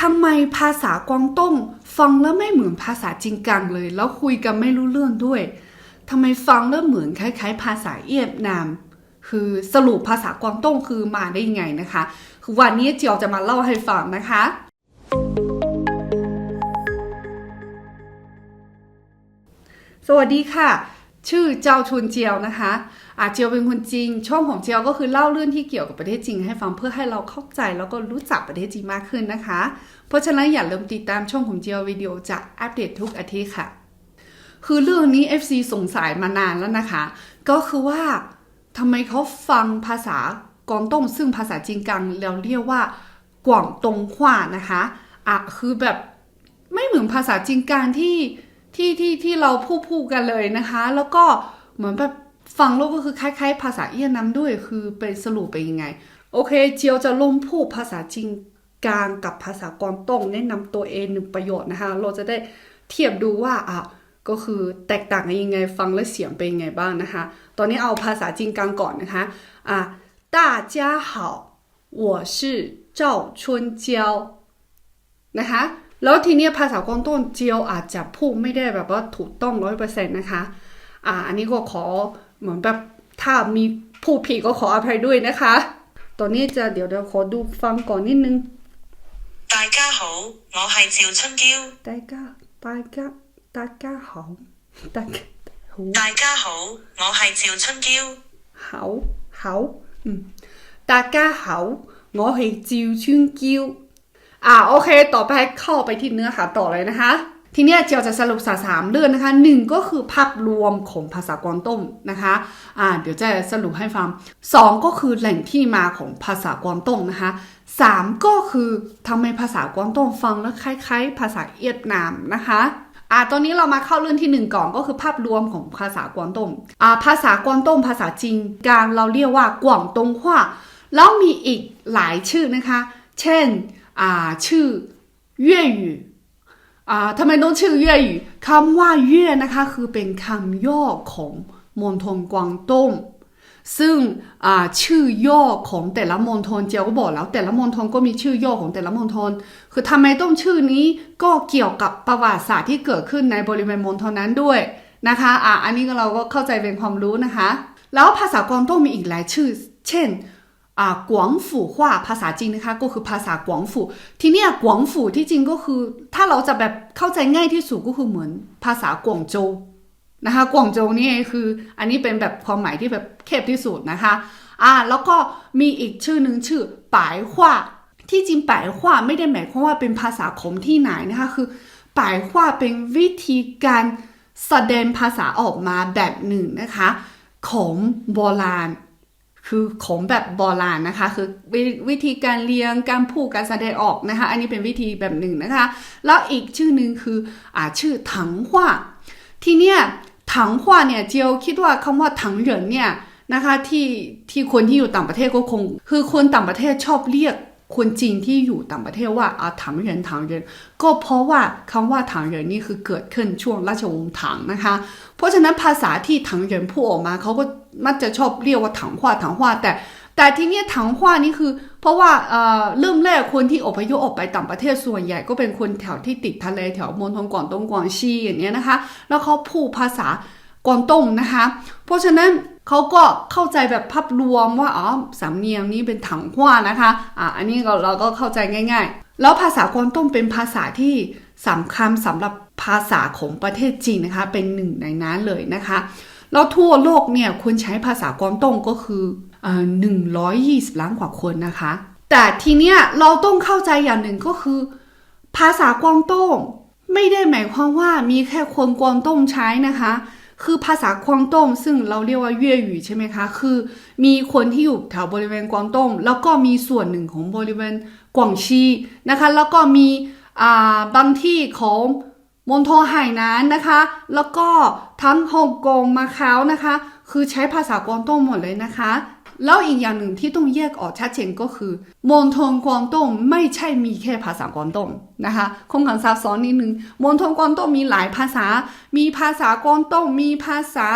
ทำไมภาษากวางตุ้งฟังแล้วไม่เหมือนภาษาจีนกังเลย แล้วคุยกันไม่รู้เรื่องด้วยทำไมฟังแล้วเหมือนคล้ายๆ ภาษาเวียดนาม คือสรุปภาษากวางตุ้งคือมาได้ยังไงนะคะ คือวันนี้เจียวจะมาเล่าให้ฟังนะคะ สวัสดีค่ะ ชื่อเจ้าชุนเจียวนะคะอาเจียวเป็นคนจีนช่องของเจียวก็คือเล่าเรื่องที่เกี่ยวกับประเทศจีนให้ฟังเพื่อให้เราเข้าใจแล้วก็รู้จักประเทศจีนมากขึ้นนะคะ เพราะฉะนั้นอย่าลืมติดตามช่องของเจียววิดีโอจะอัปเดตทุกอาทิตย์ค่ะ คือเรื่องนี้ FC สงสัยมานานแล้วนะคะ ก็คือว่าทำไมเขาฟังภาษากวางตุ้งซึ่งภาษาจีนกังเราเรียกว่ากวางตงขวานะคะอะคือแบบไม่เหมือนภาษาจีนกังที่ ที่ที่ที่เราพูดพูดกันเลยนะคะ แล้วก็เหมือนแบบฟังแล้วก็คือคล้ายๆ ภาษาเอียนน้ำด้วย คือเป็นสรุปเป็นยังไง โอเค เจียวจะลงพูดภาษาจีนกลางกับภาษากวางตุ้งแนะนำตัวเองหนึ่งประโยชน์นะคะ เราจะได้เทียบดูว่าอ่ะ ก็คือแตกต่างกันยังไงฟังแล้วเสียงเป็นยังไงบ้างนะคะ ตอนนี้เอาภาษาจีนกลางก่อนนะคะ อ่ะ大家好我是赵春娇นะคะ แล้วทีนี้ภาษากวางตุ้งเจียวอาจจะพูดไม่ได้แบบว่าถูกต้องร้อยเปอร์เซ็นต์นะคะ อ่า อันนี้ก็ขอเหมือนแบบถ้ามีผู้ผิดก็ขออภัยด้วยนะคะ ตอนนี้จะเดี๋ยวเดี๋ยวขอดูฟังก่อนนิดนึง 大家好，我系赵春娇。大家大家大家好大家好大家好，我系赵春娇。好好อืม大家好我系赵川娇 อ่าโอเค ต่อไปเข้าไปที่เนื้อหาต่อเลยนะคะ ทีนี้เจียวจะสรุปสาสามเรื่องนะคะหนึ่งก็คือภาพรวมของภาษากวางตุ้งนะคะอ่าเดี๋ยวจะสรุปให้ฟังสองก็คือแหล่งที่มาของภาษากวางตุ้งนะคะสามก็คือทำไมภาษากวางตุ้งฟังแล้วคล้ายๆ ภาษาเวียดนามนะคะอ่าตอนนี้เรามาเข้าเรื่องที่หนึ่งก่อนก็คือภาพรวมของภาษากวางตุ้งอ่าภาษากวางตุ้งภาษาจีนกลางเราเรียกว่ากวางตงฮวาแล้วมีอีกหลายชื่อนะคะ เช่น อ่าชื่อเย่หยูอ่าทำไมต้องชื่อเย่หยูคำว่าเย่นะคะ คือเป็นคำย่อของมณฑลกวางตุ้งซึ่งอ่าชื่อย่อของแต่ละมณฑลเจียวก็บอกแล้ว แต่ละมณฑลก็มีชื่อย่อของแต่ละมณฑลคือทำไมต้องชื่อนี้ก็เกี่ยวกับประวัติศาสตร์ที่เกิดขึ้นในบริเวณมณฑลนั้นด้วยนะคะอะอันนี้เราก็เข้าใจเป็นความรู้นะคะ แล้วภาษากวางตุ้งมีอีกหลายชื่อ เช่น กวงฝูว่า ภาษาจีนนะคะ ก็คือภาษากวงฝูทีเนี้ยกวงฝูที่จริงก็คือ ถ้าเราจะแบบเข้าใจง่ายที่สุดก็คือเหมือนภาษากวางโจวนะคะกวางโจวนี่คือ อันนี้เป็นแบบความหมายที่แบบแคบที่สุดนะคะอ่าแล้วก็มีอีกชื่อหนึ่งชื่อปายว่าที่จริงปายว่าไม่ได้หมายความว่าเป็นภาษาของที่ไหนนะคะคือปายว่าเป็นวิธีการแสดงภาษาออกมาแบบหนึ่งนะคะ ของโบราณ คือของแบบโบราณนะคะ คือววิธีการเลี้ยงการพูดการแสดงออกนะคะ อันนี้เป็นวิธีแบบหนึ่งนะคะ แล้วอีกชื่อหนึ่งคืออ่าชื่อถังว่าทีเนี้ยถังว่าเนี่ยเจียวคิดว่าคำว่าถังเหรินเนี่ยนะคะที่ที่คนที่อยู่ต่างประเทศก็คง คือคนต่างประเทศชอบเรียก คนจีนที่อยู่ต่างประเทศว่าอ่าถังเหรินถังเหรินก็เพราะว่าคำว่าถังเหรินนี่คือเกิดขึ้นช่วงราชวงศ์ถังนะคะ เพราะฉะนั้นภาษาที่ถังเหรินพูดออกมาเขาก็มักจะชอบเรียกว่าถังว่าถังว่าแต่แต่ที่เนี่ยถังหว่านี่คือ เพราะว่าเอ่อเริ่มแรกคนที่อพยพออกไปต่างประเทศส่วนใหญ่ก็เป็นคนแถวที่ติดทะเลแถวมณฑลกวางตงกวางซีอย่างเงี้ยนะคะ แล้วเขาพูดภาษากวางตงนะคะ เพราะฉะนั้น เขาก็เข้าใจแบบภาพรวมว่าอ๋อสำเนียงนี้เป็นถังหว่านะคะอะอันนี้เราเราก็เข้าใจง่าย ๆ แล้วภาษากวางตุ้งเป็นภาษาที่สำคัญสำหรับภาษาของประเทศจีนนะคะ เป็นหนึ่งในนั้นเลยนะคะแล้วทั่วโลกเนี่ยคนใช้ภาษากวางตุ้งก็คือหนึ่งร้อยยี่สิบล้านกว่าคนนะคะ แต่ทีเนี้ยเราต้องเข้าใจอย่างหนึ่งก็คือ ภาษากวางต้งไม่ได้หมายความว่ามีแค่คนกวางต้งใช้นะคะ คือภาษากวางตุ้งซึ่งเราเรียกว่าเย่หยูใช่ไหมคะ คือมีคนที่อยู่แถวบริเวณกวางตุ้งแล้วก็มีส่วนหนึ่งของบริเวณกวางชีนะคะ แล้วก็มีอ่าบางที่ของมณฑลไหหนานนะคะ แล้วก็ทั้งฮ่องกงมาเก๊านะคะ คือใช้ภาษากวางตุ้งหมดเลยนะคะ แล้วอีกอย่างหนึ่งที่ต้องแยกออกชัดเจนก็คือมณฑลกวางตุ้งไม่ใช่มีแค่ภาษากวางตุ้งนะคะคงขังซับซ้อนนิดนึงมณฑลกวางตุ้งมีหลายภาษา มีภาษากวางตุ้งมีภาษา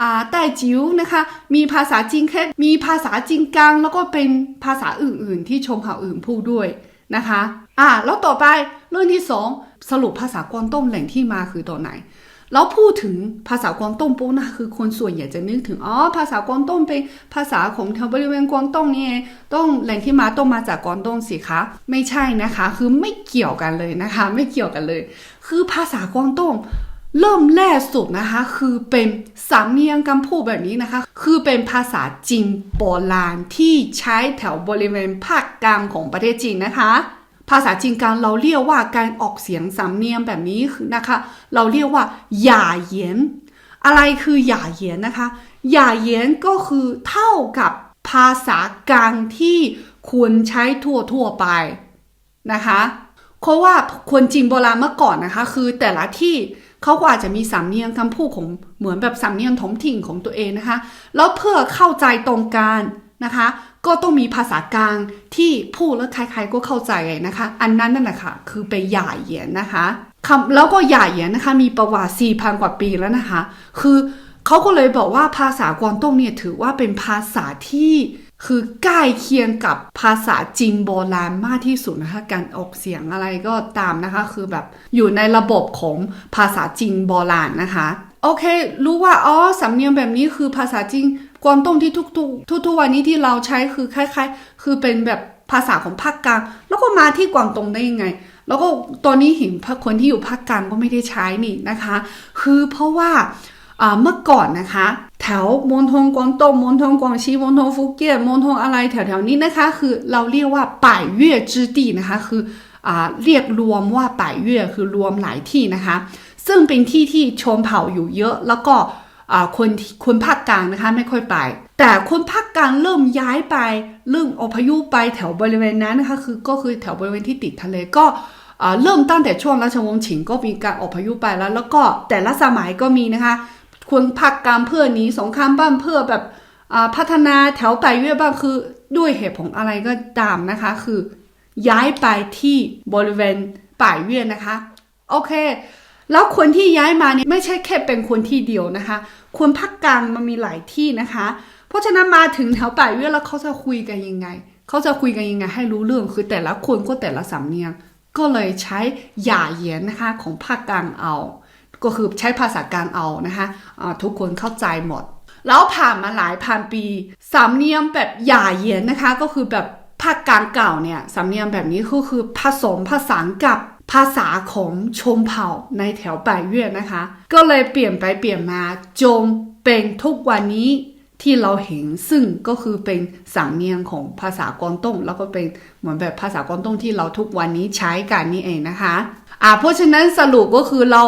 อ่าใต้จิ๋วนะคะ มีภาษาจีนแค่มีภาษาจีนกลาง แล้วก็เป็นภาษาอื่น ๆ ที่ชมเผ่าอื่นพูดด้วยนะคะอ่าแล้วต่อไปเรื่องที่สองสรุปภาษากวางตุ้งแหล่งที่มาคือตัวไหน แล้วพูดถึงภาษากวางตุ้งปุ๊บนะคือคนส่วนใหญ่จะนึกถึงอ๋อภาษากวางตุ้งเป็นภาษาของแถวบริเวณกวางตุ้งนี่เองต้องแหล่งที่มาต้องมาจากกวางตุ้งสิคะไม่ใช่นะคะ คือไม่เกี่ยวกันเลยนะคะ ไม่เกี่ยวกันเลย คือภาษากวางตุ้งเริ่มแรกสุดนะคะ คือเป็นสำเนียงคำพูดแบบนี้นะคะ คือเป็นภาษาจีนโบราณที่ใช้แถวบริเวณภาคกลางของประเทศจีนนะคะ ภาษาจีนกลางเราเรียกว่าการออกเสียงสำเนียงแบบนี้คือนะคะ เราเรียกว่าหย่าเยียนอะไรคือหย่าเยียนนะคะหย่าเยียนก็คือเท่ากับภาษากลางที่ควรใช้ทั่วๆไปนะคะเพราะว่าคนจีนโบราณเมื่อก่อนนะคะ คือแต่ละที่เขาก็อาจจะมีสำเนียงคำพูดของเหมือนแบบสำเนียงท้องถิ่นของตัวเองนะคะ แล้วเพื่อเข้าใจตรงกันนะคะ ก็ต้องมีภาษากลางที่พูดแล้วใครๆก็เข้าใจนะคะ อันนั้นนั่นแหละค่ะ คือไปหย่าเหยียนนะคะคำแล้วก็หย่าเหยียนนะคะ มีประวัติ4,000กว่าปีแล้วนะคะ คือเขาก็เลยบอกว่าภาษากวางตุ้งเนี่ยถือว่าเป็นภาษาที่คือใกล้เคียงกับภาษาจีนโบราณมากที่สุดนะคะการออกเสียงอะไรก็ตามนะคะ คือแบบอยู่ในระบบของภาษาจีนโบราณนะคะ โอเค รู้ว่าอ๋อสำเนียงแบบนี้คือภาษาจีน กวางตุ้งที่ทุกๆทุกๆวันนี้ที่เราใช้คือคล้ายๆ คือเป็นแบบภาษาของภาคกลาง แล้วก็มาที่กวางตุ้งได้ยังไง แล้วก็ตอนนี้เห็นคนที่อยู่ภาคกลางก็ไม่ได้ใช้นี่นะคะ คือเพราะว่าเมื่อก่อนนะคะ แถวมณฑลกวางตุ้งมณฑลกวางซีมณฑลฟุกเกียนมณฑลอะไรแถวๆนี้นะคะ คือเราเรียกว่าป่ายเย่จื้อตีนะคะ คืออเรียกรวมว่าป่ายเย่คือรวมหลายที่นะคะ ซึ่งเป็นที่ที่ชนเผ่าอยู่เยอะแล้วก็ คนคนภาคกลางนะคะไม่ค่อยไป แต่คนภาคกลางเริ่มย้ายไปเริ่มอพยพไปแถวบริเวณนั้นนะคะคือก็คือแถวบริเวณที่ติดทะเลก็เริ่มตั้งแต่ช่วงราชวงศ์ฉิงก็มีการอพยพไปแล้ว แล้วก็แต่ละสมัยก็มีนะคะคนพักการเพื่อหนีสงครามบ้านเพื่อแบบพัฒนาแถวไต่เวียบ้างคือด้วยเหตุผลอะไรก็ตามนะคะคือย้ายไปที่บริเวณป่ายเวียนะคะ โอเค แล้วคนที่ย้ายมาเนี่ยไม่ใช่แค่เป็นคนที่เดียวนะคะ คนภาคกลางมันมีหลายที่นะคะ เพราะฉะนั้นมาถึงแถวป่ายเวียแล้วเขาจะคุยกันยังไง เขาจะคุยกันยังไง ให้รู้เรื่องคือแต่ละคนก็แต่ละสำเนียง ก็เลยใช้หย่าเยียนนะคะของภาคกลางเอา ก็คือใช้ภาษากลางเอานะคะอ่าทุกคนเข้าใจหมด แล้วผ่านมาหลายพันปีสำเนียงแบบหย่าเยียนนะคะ ก็คือแบบภาคกลางเก่าเนี่ยสำเนียงแบบนี้ก็คือผสมผสานกับ ภาษาของชนเผ่าในแถวป่ายเวียดนะคะ ก็เลยเปลี่ยนไปเปลี่ยนมาจนเป็นทุกวันนี้ที่เราเห็นซึ่งก็คือเป็นสำเนียงของภาษากวางตุ้งแล้วก็เป็นเหมือนแบบภาษากวางตุ้งที่เราทุกวันนี้ใช้กันนี่เองนะคะอ่าเพราะฉะนั้นสรุปก็คือเรา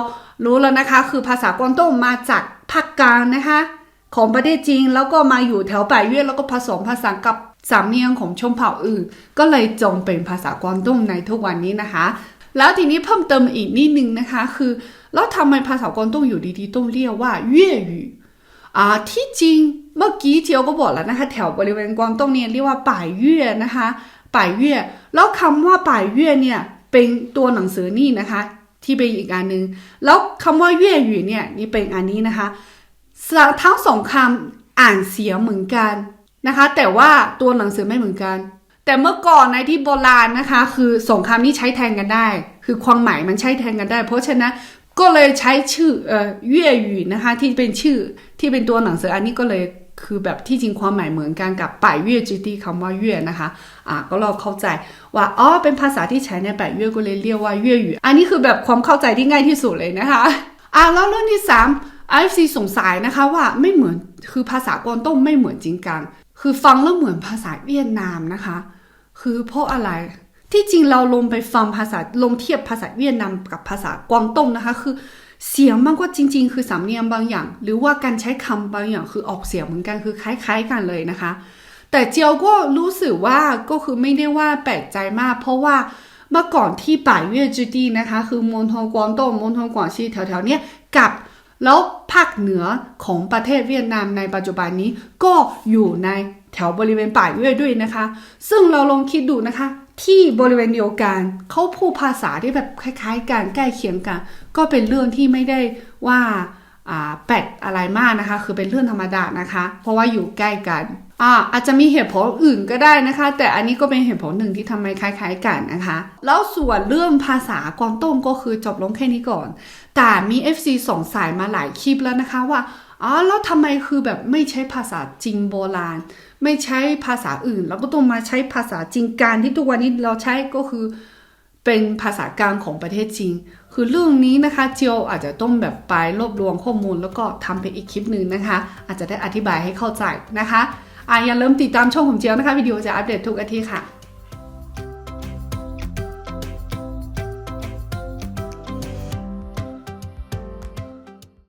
รู้แล้วนะคะ คือภาษากวางตุ้งมาจากภาคกลางนะคะ ของประเทศจีนแล้วก็มาอยู่แถวป่ายเวียดแล้วก็ผสมผสานกับสำเนียงของชนเผ่าอื่น ก็เลยจงเป็นภาษากวางตุ้งในทุกวันนี้นะคะ แล้วทีนี้เพิ่มเติมอีกนิดนึงนะคะ คือแล้วทำไมภาษากวางตุ้งอยู่ดีๆต้องเรียกว่าเย่หยูอ่าที่จริงเมื่อกี้เจียวก็บอกแล้วนะคะ แถวบริเวณกวางตุ้งเนี่ยเรียกว่าป่ายเย่นะคะป่ายเย่แล้วคำว่าป่ายเย่เนี่ยเป็นตัวหนังสือนี่นะคะ ที่เป็นอีกอันหนึ่งแล้วคำว่าเย่หยูเนี่ยนี่เป็นอันนี้นะคะทั้งสองคำอ่านเสียงเหมือนกันนะคะ แต่ว่าตัวหนังสือไม่เหมือนกัน แต่เมื่อก่อนในที่โบราณนะคะ คือสองคำนี้ใช้แทนกันได้ คือความหมายมันใช้แทนกันได้ เพราะฉะนั้นก็เลยใช้ชื่อเอ่อเย่หยูนะคะที่เป็นชื่อที่เป็นตัวหนังสืออันนี้ก็เลยคือแบบที่จริงความหมายเหมือนกันกับป่ายเย่จีตีคำว่าเย่นะคะอ่าก็เราเข้าใจว่าอ๋อเป็นภาษาที่ใช้ในป่ายเย่ก็เลยเรียกว่าเย่หยูอันนี้คือแบบความเข้าใจที่ง่ายที่สุดเลยนะคะอ่าแล้วเรื่องที่สาม IFC สงสัยนะคะว่าไม่เหมือนคือภาษากวางตุ้งไม่เหมือนจริงกันคือฟังแล้วเหมือนภาษาเวียดนามนะคะ คือเพราะอะไร ที่จริงเราลงไปฟังภาษาลงเทียบภาษาเวียดนามกับภาษากวางตุ้งนะคะ คือเสียงมันก็จริง ๆ คือสำเนียงบางอย่าง หรือว่าการใช้คำบางอย่างคือออกเสียงเหมือนกันคือคล้าย ๆ กันเลยนะคะ แต่เจียวก็รู้สึกว่าก็คือไม่ได้ว่าแปลกใจมาก เพราะว่าเมื่อก่อนที่ป่ายเวียดจืดีนะคะ คือมณฑลกวางตุ้งมณฑลกวางซีแถวๆเนี้ยกับแล้วภาคเหนือของประเทศเวียดนามในปัจจุบันนี้ก็อยู่ใน แถวบริเวณป่ายเวียดด้วยนะคะ ซึ่งเราลองคิดดูนะคะ ที่บริเวณเดียวกันเขาพูดภาษาที่แบบคล้าย ๆกันใกล้เคียงกัน ก็เป็นเรื่องที่ไม่ได้ว่าแปลกอะไรมากนะคะ คือเป็นเรื่องธรรมดานะคะ เพราะว่าอยู่ใกล้กันอาอาจจะมีเหตุผลอื่นก็ได้นะคะ แต่อันนี้ก็เป็นเหตุผลหนึ่งที่ทำให้คล้าย ๆกันนะคะ แล้วส่วนเรื่องภาษากวางตุ้งก็คือจบลงแค่นี้ก่อน แต่มี FC สงสัยมาหลายคลิปแล้วนะคะว่า อ๋อแล้วทำไมคือแบบไม่ใช้ภาษาจีนโบราณ ไม่ใช้ภาษาอื่นแล้วก็ต้องมาใช้ภาษาจีนการที่ทุกวันนี้เราใช้ก็คือเป็นภาษากลางของประเทศจีนคือเรื่องนี้นะคะเจียวอาจจะต้องแบบไปรวบรวมข้อมูล แล้วก็ทำเป็นอีกคลิปหนึ่งนะคะ อาจจะได้อธิบายให้เข้าใจนะคะอะอย่าลืมติดตามช่องของเจียวนะคะวิดีโอจะอัปเดตทุกอาทิตย์ค่ะ